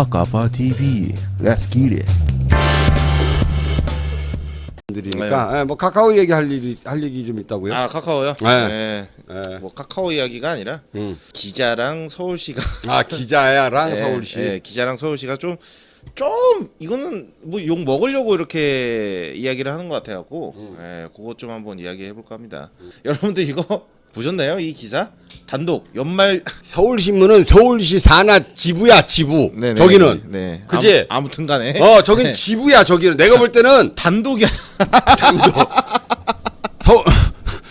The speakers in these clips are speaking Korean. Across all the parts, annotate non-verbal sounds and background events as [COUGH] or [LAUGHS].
아까파 TV. Let's get it. 들이니까 예, 뭐 카카오 얘기할 일이 할 얘기 좀 있다고요. 아 카카오요? 네. 네. 예. 뭐 카카오 이야기가 아니라 음. 기자랑 서울시가 아 기자야랑 네, [LAUGHS] 서울시. 네, 기자랑 서울시가 좀 좀 이거는 뭐 욕 먹으려고 이렇게 이야기를 하는 것 같아갖고 음. 예, 그것 좀 한번 이야기해 볼까 합니다. 여러분들 이거 보셨나요? 이 기사 단독 연말 [LAUGHS] 서울신문은 서울시 산하 지부야 지부. 네네. 저기는 네 그지? 아무, 튼간에 어 저긴 네. 지부야 저기는. 내가 볼 때는 단독이 서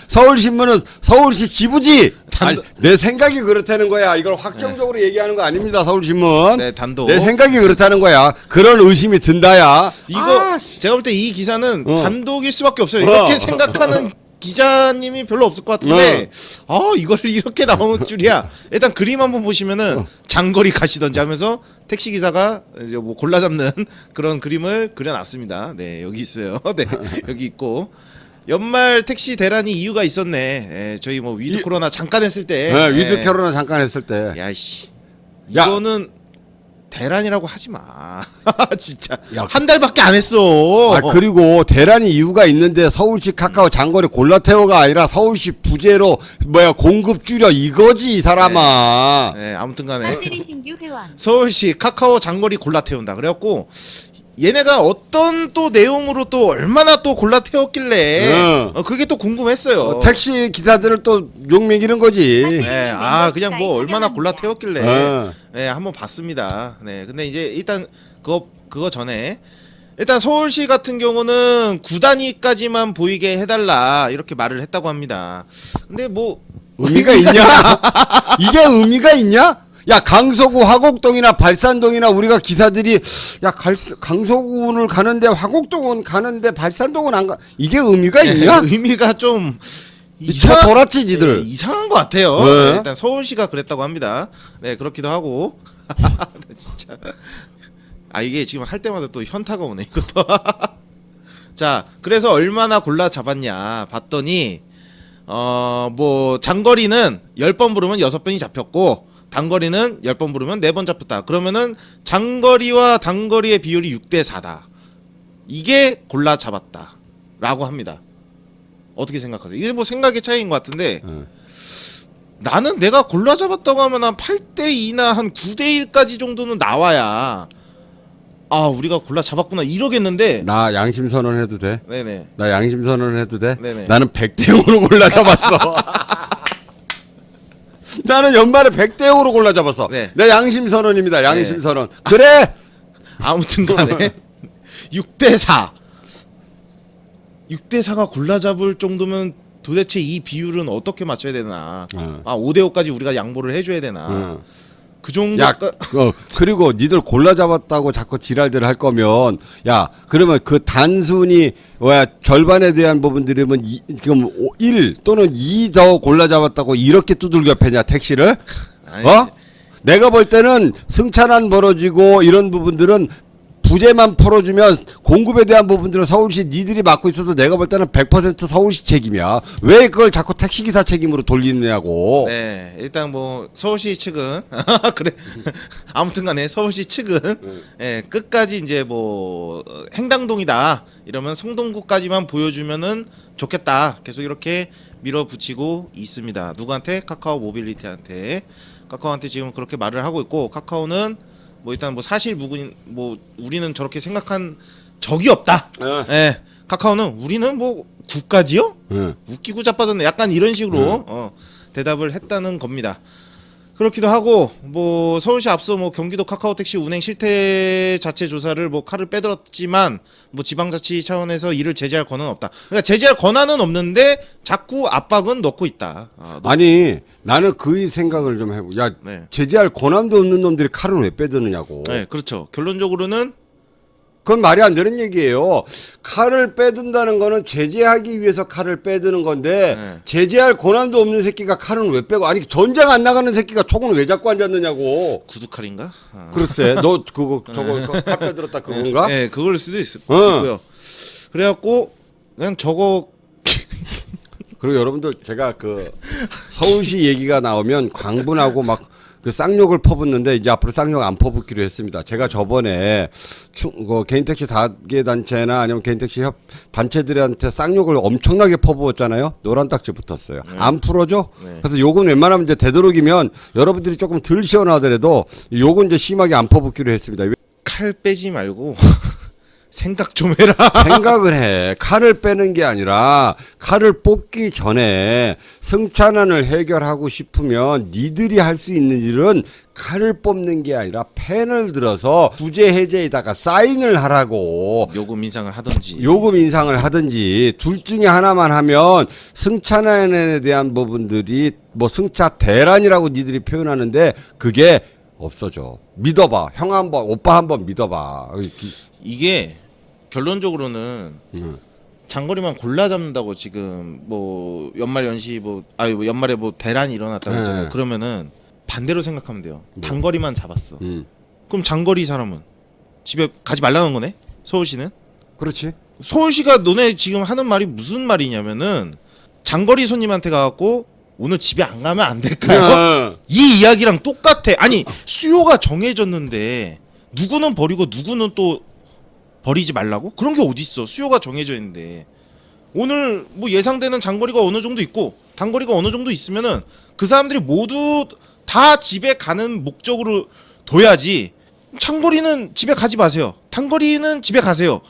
서울신문은 서울시 지부지. 아니, 단독- 내 생각이 그렇다는 거야. 이걸 확정적으로 얘기하는 거 아닙니다. 서울신문. 네 단독 내 생각이 그렇다는 거야. 그런 의심이 든다야. 이거 아, 제가 볼 때 이 기사는 어. 단독일 수밖에 없어요. 이렇게 어. 생각하는 기자님이 별로 없을 것 같은데 아 이걸 [LAUGHS] 이렇게 나올 줄이야. 일단 그림 한번 보시면은 어. 장거리 가시던지 하면서 택시 기사가 이제 뭐 골라 잡는 [LAUGHS] 그런 그림을 그려놨습니다. 네 여기 있어요. [LAUGHS] 네 여기 있고. 연말 택시 대란이 이유가 있었네. 예, 저희 뭐 위드 이- 코로나 잠깐 했을 때. 네, 위드 예. 캐로나 잠깐 했을 때. 야씨 야. 이거는 대란이라고 하지 마. [LAUGHS] 진짜 야. 한 달밖에 안 했어. 아 그리고 대란이 이유가 있는데 서울시 카카오 장거리 골라태워가 아니라 서울시 부재로 뭐야 공급 줄여 이거지 이 사람아. 네, 아무튼간에 신규 회원 서울시 카카오 장거리 골라 태운다. 그래갖고 얘네가 어떤 또 내용으로 또 얼마나 또 골라 태웠길래 응. 어, 그게 또 궁금했어요. 어, 택시 기사들을 또 욕먹이는 거지. 네, 아 그냥 뭐 얼마나 골라 태웠길래 어. 네 한번 봤습니다. 네, 근데 이제 일단 그거 그거 전에 일단 서울시 같은 경우는 9단위까지만 보이게 해달라 이렇게 말을 했다고 합니다. 근데 뭐 의미가 있냐? [LAUGHS] 이게 의미가 있냐? 야 강서구 화곡동이나 발산동이나 우리가 기사들이 야 갈, 강서구를 가는데 화곡동은 가는데 발산동은 안 가. 이게 의미가 있냐? 의미가 좀 미쳐 돌았지 니들. 네, 이상한 것 같아요. 왜? 네, 일단 서울시가 그랬다고 합니다. 네 그렇기도 하고 [LAUGHS] 진짜 아 이게 지금 할 때마다 또 현타가 오네 이것도. [LAUGHS] 자 그래서 얼마나 골라 잡았냐 봤더니 어 뭐 장거리는 10번 부르면 6번이 잡혔고 단거리는 10번 부르면 4번 잡혔다. 그러면은 장거리와 단거리의 비율이 6대 4다. 이게 골라 잡았다. 라고 합니다. 어떻게 생각하세요? 이게 뭐 생각의 차이인 것 같은데 응. 나는 내가 골라 잡았다고 하면 한 8대 2나 한 9대 1까지 정도는 나와야 아 우리가 골라 잡았구나 이러겠는데 나 양심 선언해도 돼? 네네 나 양심 선언해도 돼? 네네. 나는 100대 0으로 골라 잡았어. [LAUGHS] 나는 연말에 100대 0으로 골라 잡았어. 네. 내 양심 선언입니다. 양심 네. 선언. 그래. [LAUGHS] 아무튼 간에 6대 [LAUGHS] 4 6대 4가 골라 잡을 정도면 도대체 이 비율은 어떻게 맞춰야 되나 어. 아 5대 5까지 우리가 양보를 해 줘야 되나 응. 그 정도 야, 어, 그리고 니들 골라 잡았다고 자꾸 지랄들 할 거면, 야, 그러면 그 단순히, 뭐야, 절반에 대한 부분들이면, 이, 지금 1 또는 2 더 골라 잡았다고 이렇게 두들겨 패냐, 택시를? 아니, 어? 내가 볼 때는 승차난 벌어지고 이런 부분들은 부재만 풀어주면 공급에 대한 부분들은 서울시 니들이 맡고 있어서 내가 볼 때는 100% 서울시 책임이야. 왜 그걸 자꾸 택시기사 책임으로 돌리느냐고. 네, 일단 뭐 서울시 측은 [LAUGHS] 그래 아무튼간에 서울시 측은 예, 끝까지 이제 뭐 어, 행당동이다 이러면 성동구까지만 보여주면은 좋겠다. 계속 이렇게 밀어붙이고 있습니다. 누구한테 카카오 모빌리티한테 카카오한테 지금 그렇게 말을 하고 있고 카카오는 뭐 일단 뭐 사실 무근 뭐 우리는 저렇게 생각한 적이 없다. 어. 예, 카카오는 우리는 뭐 국가지요? 응. 웃기고 자빠졌네. 약간 이런 식으로 음. 어, 대답을 했다는 겁니다. 그렇기도 하고 뭐 서울시 앞서 뭐 경기도 카카오택시 운행 실태 자체 조사를 뭐 칼을 빼들었지만 뭐 지방자치 차원에서 이를 제재할 권한은 없다. 그러니까 제재할 권한은 없는데 자꾸 압박은 넣고 있다. 아, 너- 아니 나는 그 생각을 좀 해보. 야 네. 제재할 권한도 없는 놈들이 칼을 왜 빼드느냐고. 네, 그렇죠. 결론적으로는 그건 말이 안 되는 얘기예요. 칼을 빼든다는 거는 제재하기 위해서 칼을 빼드는 건데 네. 제재할 권한도 없는 새끼가 칼은 왜 빼고 아니 전쟁 안 나가는 새끼가 총은 왜 잡고 앉았느냐고. 구두칼인가? 아. 글쎄 너 그거 저거 그거 칼 빼들었다 그건가? 네, 그걸 수도 있, 어. 있고요. 그래갖고 그냥 저거 그리고 여러분들 제가 그 서울시 얘기가 나오면 광분하고 막 그 쌍욕을 퍼붓는데 이제 앞으로 쌍욕 안 퍼붓기로 했습니다. 제가 저번에 충, 그 개인 택시 다계 단체나 아니면 개인 택시 협 단체들한테 쌍욕을 엄청나게 퍼부었잖아요. 노란 딱지 붙었어요. 안 풀어줘. 네. 그래서 욕은 웬만하면 이제 되도록이면 여러분들이 조금 덜 시원하더라도 욕은 이제 심하게 안 퍼붓기로 했습니다. 칼 빼지 말고 [LAUGHS] 생각 좀 해라. [LAUGHS] 생각을 해. 칼을 빼는 게 아니라 칼을 뽑기 전에 승찬안을 해결하고 싶으면 니들이 할 수 있는 일은 칼을 뽑는 게 아니라 펜을 들어서 부재 해제에다가 사인을 하라고. 요금 인상을 하든지. 요금 인상을 하든지 둘 중에 하나만 하면 승차난에 대한 부분들이 뭐 승차 대란이라고 니들이 표현하는데 그게 없어져. 믿어봐. 형 한번, 오빠 한번 믿어봐. 이게 결론적으로는 음. 장거리만 골라 잡는다고 지금 뭐 연말 연시 뭐 아니 뭐 연말에 뭐 대란이 일어났다고 네. 했잖아요. 그러면은 반대로 생각하면 돼요. 뭐? 단거리만 잡았어. 음. 그럼 장거리 사람은 집에 가지 말라는 거네. 서울시는 그렇지. 서울시가 너네 지금 하는 말이 무슨 말이냐면은 장거리 손님한테 가갖고 오늘 집에 안 가면 안 될까요? 어. 이 이야기랑 똑같아. 아니 수요가 정해졌는데 누구는 버리고 누구는 또 버리지 말라고? 그런 게 어딨어? 수요가 정해져 있는데 오늘 뭐 예상되는 장거리가 어느 정도 있고 단거리가 어느 정도 있으면은 그 사람들이 모두 다 집에 가는 목적으로 둬야지. 장거리는 집에 가지 마세요. 단거리는 집에 가세요.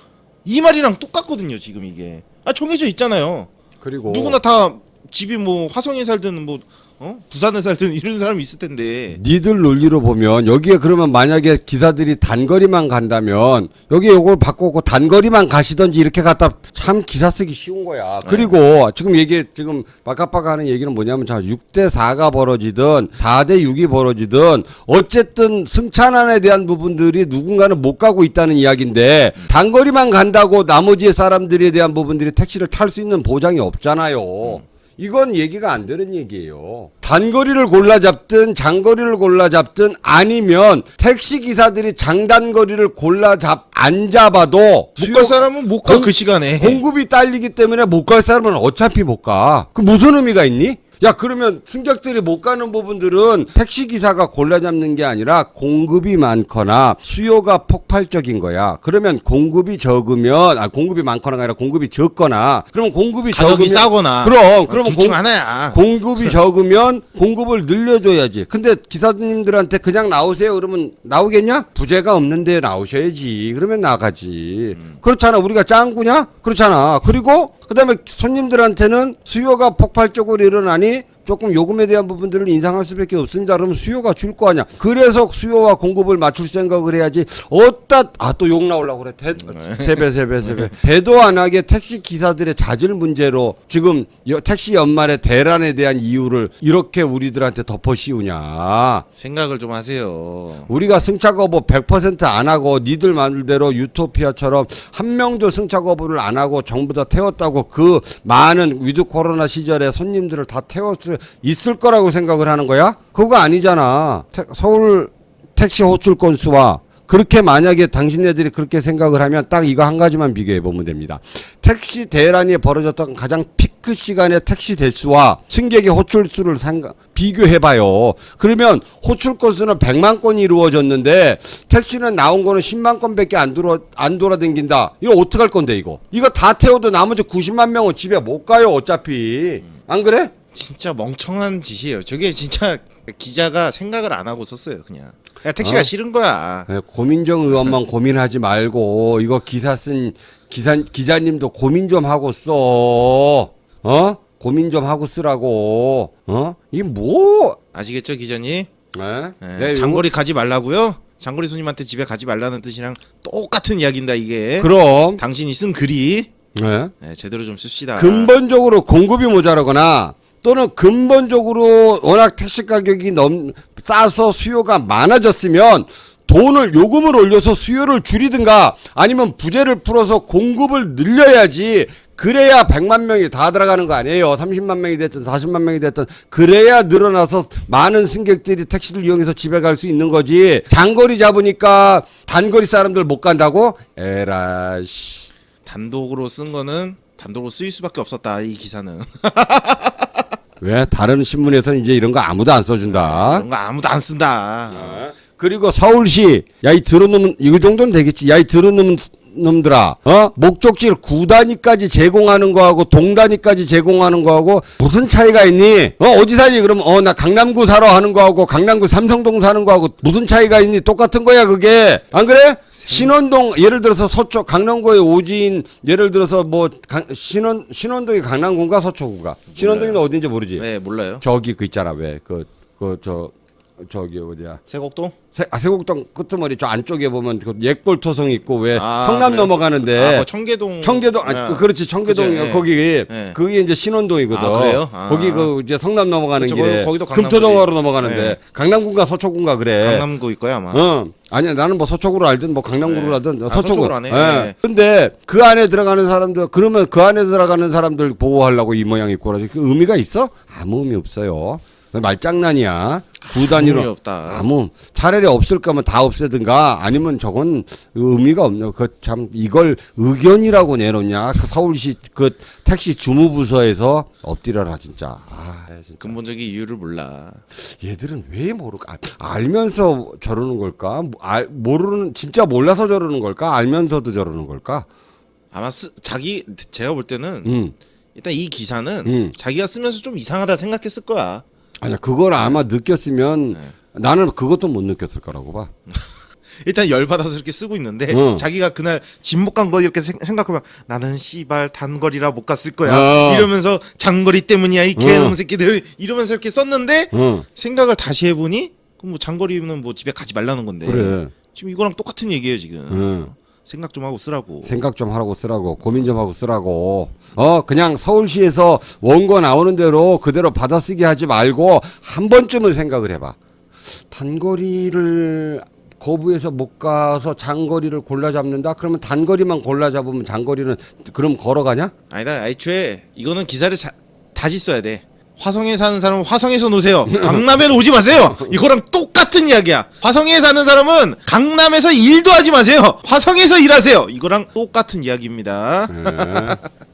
이 말이랑 똑같거든요. 지금 이게 아 정해져 있잖아요. 그리고 누구나 다 집이 뭐 화성에 살든 뭐 어? 부산에 살든 이런 사람이 있을 텐데 니들 논리로 보면 여기에 그러면 만약에 기사들이 단거리만 간다면 여기 요걸 바꾸고 단거리만 가시던지 이렇게 갖다 참 기사 쓰기 쉬운 거야. 그리고 지금 얘기 지금 막가빠가 하는 얘기는 뭐냐면 자 6대 4가 벌어지든 4대 6이 벌어지든 어쨌든 승찬안에 대한 부분들이 누군가는 못 가고 있다는 이야기인데 단거리만 간다고 나머지 사람들에 대한 부분들이 택시를 탈 수 있는 보장이 없잖아요. 이건 얘기가 안 되는 얘기예요. 단거리를 골라 잡든 장거리를 골라 잡든 아니면 택시 기사들이 장단거리를 골라 잡 안 잡아도 못 갈 사람은 못가 공- 그 시간에 공급이 딸리기 때문에 못 갈 사람은 어차피 못 가. 그 무슨 의미가 있니? 야 그러면 승객들이 못 가는 부분들은 택시 기사가 골라 잡는 게 아니라 공급이 많거나 수요가 폭발적인 거야. 그러면 공급이 적으면 아 공급이 많거나가 아니라 공급이 적거나 그러면 공급이 가격이 적으면 싸거나 그럼 그러면 둘중 하나야. 공급이 [LAUGHS] 적으면 공급을 늘려줘야지. 근데 기사님들한테 그냥 나오세요. 그러면 나오겠냐? 부재가 없는데 나오셔야지. 그러면 나가지. 그렇잖아. 우리가 짱구냐? 그렇잖아. 그리고 그 다음에 손님들한테는 수요가 폭발적으로 일어나니 조금 요금에 대한 부분들을 인상할 수밖에 없습니다. 그러면 수요가 줄 거 아니야. 그래서 수요와 공급을 맞출 생각을 해야지. 어따 아또 욕 나오려고 그래. 대, 세배 세배 세배. 배도 안 하게 택시 기사들의 자질 문제로 지금 여- 택시 연말에 대란에 대한 이유를 이렇게 우리들한테 덮어 씌우냐. 생각을 좀 하세요. 우리가 승차 거부 100%안 하고 니들 말대로 유토피아처럼 한 명도 승차 거부를 안 하고 전부 다 태웠다고 그 많은 위드 코로나 시절에 손님들을 다 태울 수 있을 거라고 생각을 하는 거야? 그거 아니잖아. 태- 서울 택시 호출 건수와 그렇게 만약에 당신네들이 그렇게 생각을 하면 딱 이거 한 가지만 비교해 보면 됩니다. 택시 대란이 벌어졌던 가장 피크 시간의 택시 대수와 승객의 호출 수를 비교해 봐요. 그러면 호출 건수는 100만 건이 이루어졌는데 택시는 나온 거는 10만 건밖에 안 돌아 안 돌아다닌다. 이거 어떻게 할 건데 이거? 이거 다 태워도 나머지 90만 명은 집에 못 가요, 어차피. 안 그래? 진짜 멍청한 짓이에요. 저게 진짜 기자가 생각을 안 하고 썼어요. 그냥. 야 택시가 어? 싫은 거야. 네, 고민정 의원만 고민하지 말고 이거 기사 쓴 기사 기자님도 고민 좀 하고 써. 어? 고민 좀 하고 쓰라고. 어? 이게 뭐? 아시겠죠 기자님? 네? 네, 네, 장거리 가지 말라고요? 장거리 손님한테 집에 가지 말라는 뜻이랑 똑같은 이야기입니다 이게. 그럼 당신이 쓴 글이 네. 네, 제대로 좀 씁시다. 근본적으로 공급이 모자라거나 또는 근본적으로 워낙 택시 가격이 넘 싸서 수요가 많아졌으면 돈을 요금을 올려서 수요를 줄이든가 아니면 부재를 풀어서 공급을 늘려야지 그래야 100만 명이 다 들어가는 거 아니에요. 30만 명이 됐든 40만 명이 됐든 그래야 늘어나서 많은 승객들이 택시를 이용해서 집에 갈 수 있는 거지. 장거리 잡으니까 단거리 사람들 못 간다고? 에라 씨. 단독으로 쓴 거는 단독으로 쓰일 수밖에 없었다 이 기사는. [LAUGHS] 왜 다른 신문에서는 이제 이런 거 아무도 안 써준다. 이런 거 아무도 안 쓴다. 그리고 서울시 야이 들은 놈은 이 정도는 되겠지. 야이 놈은 놈들아, 어 목적지를 구 단위까지 제공하는 거하고 동 단위까지 제공하는 거하고 무슨 차이가 있니? 어 어디 사니? 그럼 어나 강남구 살아 하는 거하고 강남구 삼성동 사는 거하고 무슨 차이가 있니? 똑같은 거야 그게 안 그래? 신원동 예를 들어서 서초 강남구의 오지인 예를 들어서 뭐 강, 신원 신원동이 강남구인가 서초구가 신원동이 어딘지 모르지. 네 몰라요. 저기 그 있잖아 왜 그 그 저 저기 어디야 세곡동? 세, 아, 세곡동 끄트머리 저 안쪽에 보면 그 옛골 토성 있고 왜 아, 성남 그래요? 넘어가는데 아, 그 청계동. 청계동 아 네. 그렇지 청계동 그죠, 예. 거기 예. 그게 이제 신원동이거든. 아, 그래요? 아. 거기 그 이제 성남 넘어가는 그쵸, 길에 거기도 강남구지. 금토동으로 넘어가는데 예. 강남군가 서초군가 그래. 강남구 일 거야 아마. 어 아니야 나는 뭐 서초구로 알든 뭐 강남구로 네. 하든 아, 서초구. 서초구로 하네. 예. 네. 근데 그 안에 들어가는 사람들 그러면 그 안에 들어가는 사람들 보호하려고 이 모양 입고 그러지 그 의미가 있어? 아무 의미 없어요. 말장난이야. 구 단위로 의미 없다. 아무 차라리 없을 거면 다 없애든가 아니면 저건 의미가 없네. 그참 이걸 의견이라고 내놓냐? 그 서울시 그 택시 주무부서에서 엎드려라 진짜. 아 진짜. 근본적인 이유를 몰라. 얘들은 왜 모르까? 아, 알면서 저러는 걸까? 뭐, 알, 모르는 진짜 몰라서 저러는 걸까? 알면서도 저러는 걸까? 아마 쓰, 자기 제가 볼 때는 음. 일단 이 기사는 음. 자기가 쓰면서 좀 이상하다 생각했을 거야. 아니야 그걸 아마 느꼈으면 네. 나는 그것도 못 느꼈을 거라고 봐. [LAUGHS] 일단 열 받아서 이렇게 쓰고 있는데 응. 자기가 그날 집 못 간 거 이렇게 생, 생각하면 나는 씨발 단거리라 못 갔을 거야 어. 이러면서 장거리 때문이야 이 개놈 새끼들 이러면서 이렇게 썼는데 응. 생각을 다시 해보니 그럼 뭐 장거리는 뭐 집에 가지 말라는 건데 그래. 지금 이거랑 똑같은 얘기예요 지금 응. 생각 좀 하고 쓰라고. 생각 좀 하라고 쓰라고 고민 좀 하고 쓰라고. 어 그냥 서울시에서 원고 나오는 대로 그대로 받아쓰기 하지 말고 한 번쯤은 생각을 해봐. 단거리를 거부해서 못 가서 장거리를 골라 잡는다? 그러면 단거리만 골라 잡으면 장거리는 그럼 걸어가냐? 아니다 애초에 이거는 기사를 자, 다시 써야 돼 화성에 사는 사람은 화성에서 노세요 [LAUGHS] 강남에는 오지 마세요 이거랑 똑같은 이야기야 화성에 사는 사람은 강남에서 일도 하지 마세요 화성에서 일하세요 이거랑 똑같은 이야기입니다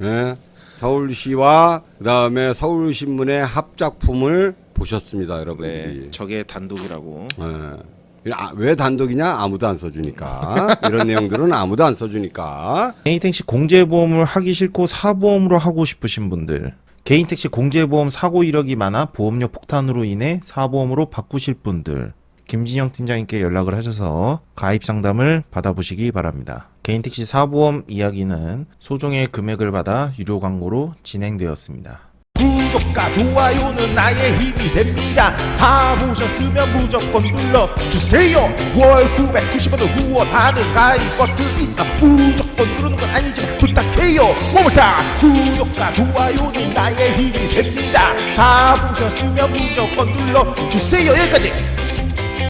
예, 예. 서울시와 그다음에 서울신문의 합작품을 보셨습니다 여러분들이 네 저게 단독이라고 예. 아, 왜 단독이냐? 아무도 안 써주니까. 이런 내용들은 아무도 안 써주니까. [LAUGHS] 개인 택시 공제보험을 하기 싫고 사보험으로 하고 싶으신 분들 개인 택시 공제보험 사고 이력이 많아 보험료 폭탄으로 인해 사보험으로 바꾸실 분들 김진영 팀장님께 연락을 하셔서 가입 상담을 받아보시기 바랍니다. 개인 택시 사보험 이야기는 소정의 금액을 받아 유료 광고로 진행되었습니다. 구독과 좋아요는 나의 힘이 됩니다 다 보셨으면 무조건 눌러주세요 월 990원을 후원하는 가입 버튼 있어 무조건 누르는 건 아니지만 부탁 해요. 모모타 구독과 좋아요는 나의 힘이 됩니다. 다 보셨으면 무조건 눌러주세요. 여기까지